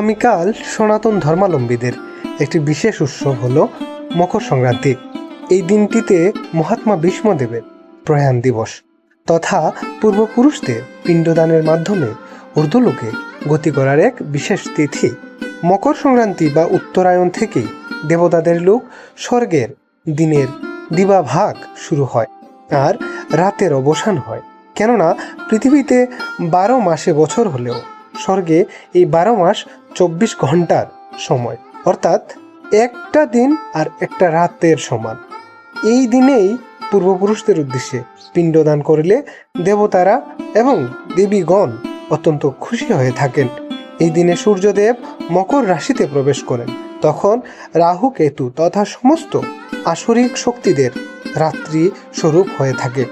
আগামীকাল সনাতন ধর্মাবলম্বীদের একটি বিশেষ উৎসব হল মকর সংক্রান্তি। এই দিনটিতে মহাত্মা ভীষ্মদেবের প্রয়াণ দিবস তথা পূর্বপুরুষদের পিণ্ডদানের মাধ্যমে ঊর্ধ্বলোকে গতি করার এক বিশেষ তিথি। মকর সংক্রান্তি বা উত্তরায়ণ থেকেই দেবতাদের লোক স্বর্গের দিনের দিবাভাগ শুরু হয় আর রাতের অবসান হয়। কেননা পৃথিবীতে বারো মাসে বছর হলেও স্বর্গে এই বারো মাস চব্বিশ ঘণ্টার সময়। অর্থাৎ একটা দিন আর একটা রাতের সমান। এই দিনেই পূর্বপুরুষদের উদ্দেশ্যে পিণ্ডদান করলে দেবতারা এবং দেবীগণ অত্যন্ত খুশি হয়ে থাকেন। এই দিনে সূর্যদেব মকর রাশিতে প্রবেশ করেন। তখন রাহু কেতু তথা সমস্ত আসরিক শক্তিদের রাত্রি স্বরূপ হয়ে থাকে।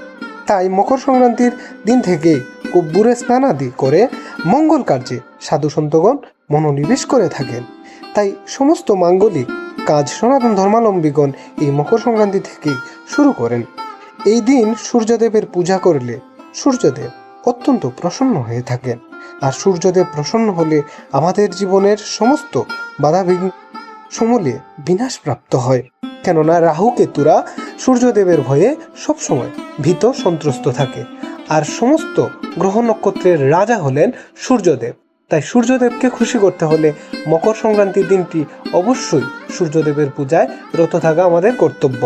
তাই মকর সংক্রান্তির দিন থেকেই কব্বুরে স্নানাদি করে মঙ্গল কার্যে সাধু সন্তগণ মনোনিবেশ করে থাকেন। তাই সমস্ত মাঙ্গলিক কাজ সনাতন ধর্মাবলম্বীগণ এই মকর সংক্রান্তি থেকেই শুরু করেন। এই দিন সূর্যদেবের পূজা করলে সূর্যদেব অত্যন্ত প্রসন্ন হয়ে থাকেন। আর সূর্যদেব প্রসন্ন হলে আমাদের জীবনের সমস্ত বাধা বিঘ্ন সমূলে বিনাশ প্রাপ্ত হয়। কেননা রাহু কেতুরা সূর্যদেবের ভয়ে সবসময় ভীত সন্ত্রস্ত থাকে। আর সমস্ত গ্রহ নক্ষত্রের রাজা হলেন সূর্যদেব। তাই সূর্যদেবকে খুশি করতে হলে মকর সংক্রান্তির দিনটি অবশ্যই সূর্যদেবের পূজায় রত থাকা আমাদের কর্তব্য।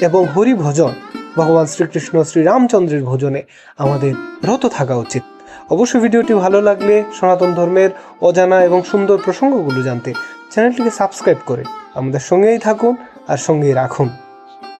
এবং হরি ভজন ভগবান শ্রীকৃষ্ণ শ্রীরামচন্দ্রের ভোজনে আমাদের রত থাকা উচিত। অবশ্যই ভিডিওটি ভালো লাগলে সনাতন ধর্মের অজানা এবং সুন্দর প্রসঙ্গগুলো জানতে চ্যানেলটিকে সাবস্ক্রাইব করে আমাদের সঙ্গেই থাকুন আর সঙ্গেই রাখুন।